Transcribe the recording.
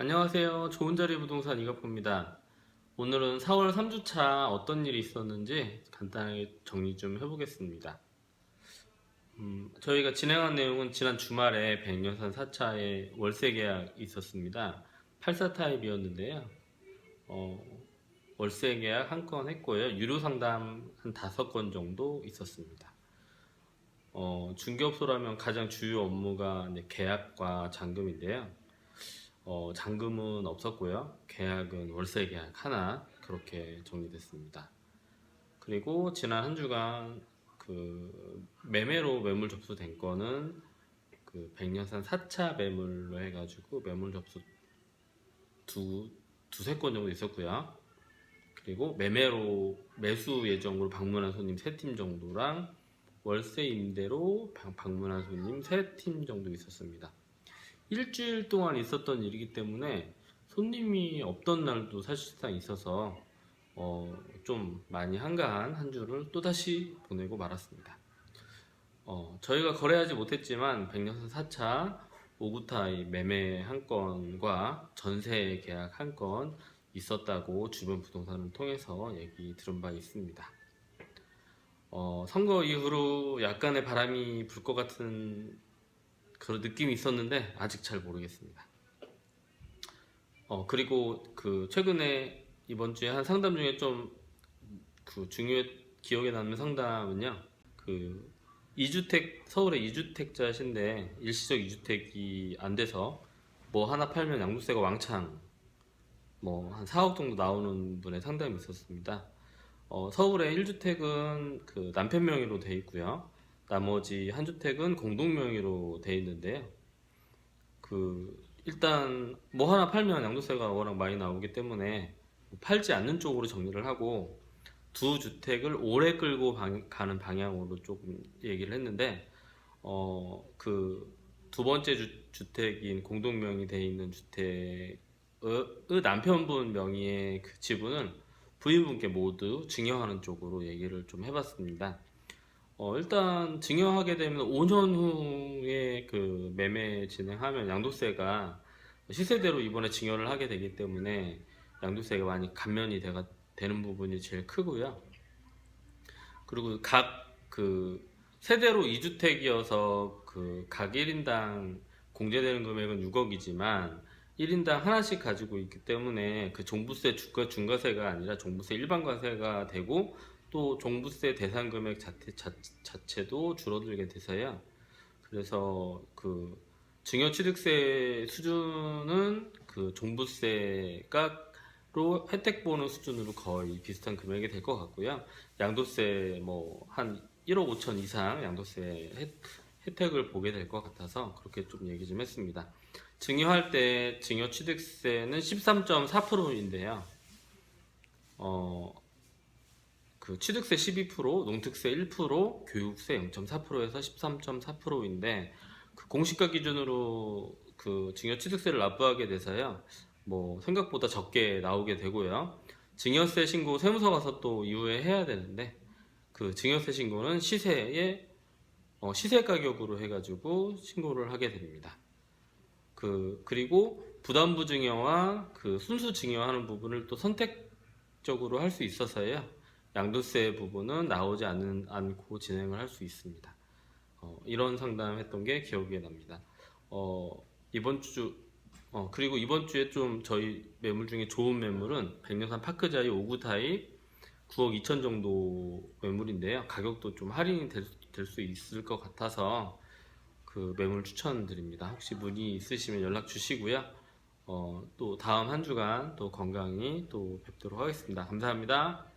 안녕하세요. 좋은 자리 부동산 이가포입니다. 오늘은 4월 3주차 어떤 일이 있었는지 간단하게 정리 좀 해보겠습니다. 음, 저희가 진행한 내용은 지난 주말에 백년산 4차에 월세 계약 있었습니다. 84 타입이었는데요. 어, 월세 계약 한 건 했고요. 유료 상담 한 다섯 건 정도 있었습니다. 어, 중개업소라면 가장 주요 업무가 계약과 잔금인데요. 어, 잔금은 없었고요. 계약은 월세 계약 하나 그렇게 정리됐습니다. 그리고 지난 한 주간 그 매매로 매물 접수된 거는 그 백년산 4차 매물로 해가지고 매물 접수 두 두세 건 정도 있었고요. 그리고 매매로 매수 예정으로 방문한 손님 세 팀 정도랑 월세 임대로 방- 방문한 손님 세 팀 정도 있었습니다. 일주일 동안 있었던 일이기 때문에 손님이 없던 날도 사실상 있어서 어, 좀 많이 한가한 한 주를 또다시 보내고 말았습니다. 어, 저희가 거래하지 못했지만 백년선 4차 오구타이 매매 한 건과 전세 계약 한 건 있었다고 주변 부동산을 통해서 얘기 들은 바 있습니다. 어, 선거 이후로 약간의 바람이 불 것 같은 그런 느낌이 있었는데 아직 잘 모르겠습니다. 어 그리고 그 최근에 이번 주에 한 상담 중에 좀 그 중요 기억에 남는 상담은요. 그 2주택 서울에 2주택자신데 일시적 2주택이 안 돼서 뭐 하나 팔면 양도세가 왕창 뭐 한 4억 정도 나오는 분의 상담이 있었습니다. 어, 서울에 1주택은 그 남편 명의로 돼 있고요. 나머지 한 주택은 공동 명의로 돼 있는데요. 그 일단 뭐 하나 팔면 양도세가 워낙 많이 나오기 때문에 팔지 않는 쪽으로 정리를 하고 두 주택을 오래 끌고 방- 가는 방향으로 조금 얘기를 했는데 어 그 두 번째 주, 주택인 공동 명의 돼 있는 주택의 남편분 명의의 그 지분을 부인분께 모두 증여하는 쪽으로 얘기를 좀 해봤습니다. 어, 일단 증여하게 되면 5년 후에 그 매매 진행하면 양도세가 시세대로 이번에 증여를 하게 되기 때문에 양도세가 많이 감면이 되가, 되는 부분이 제일 크고요. 그리고 각 그 세대로 2주택이어서 그 각 1인당 공제되는 금액은 6억이지만 1인당 하나씩 가지고 있기 때문에 그 종부세 주가 중과세가 아니라 종부세 일반과세가 되고 또 종부세 대상 금액 자체, 자, 자체도 줄어들게 돼서요. 그래서 그 증여취득세 수준은 그 종부세가로 혜택 보는 수준으로 거의 비슷한 금액이 될 것 같고요. 양도세 뭐 한 1억 5천 이상 양도세 혜, 혜택을 보게 될 것 같아서 그렇게 좀 얘기 좀 했습니다. 증여할 때 증여취득세는 13.4%인데요. 어, 그 취득세 12%, 농특세 1%, 교육세 0.4%에서 13.4%인데 그 공시가 기준으로 그 증여 취득세를 납부하게 돼서요. 뭐 생각보다 적게 나오게 되고요. 증여세 신고 세무서 가서 또 이후에 해야 되는데 그 증여세 신고는 시세에 어, 시세 가격으로 해가지고 신고를 하게 됩니다. 그 그리고 부담부 증여와 그 순수 증여하는 부분을 또 선택적으로 할 수 있어서요. 양도세 부분은 나오지 않는, 않고 진행을 할 수 있습니다. 어, 이런 상담했던 게 기억에 납니다. 어, 이번 주, 어, 그리고 이번 주에 좀 저희 매물 중에 좋은 매물은 백년산 파크자이 5구 타입 9억 2천 정도 매물인데요. 가격도 좀 할인이 될수 있을 것 같아서 그 매물 추천드립니다. 혹시 문의 있으시면 연락 주시고요. 어, 또 다음 한 주간 또 건강히 또 뵙도록 하겠습니다. 감사합니다.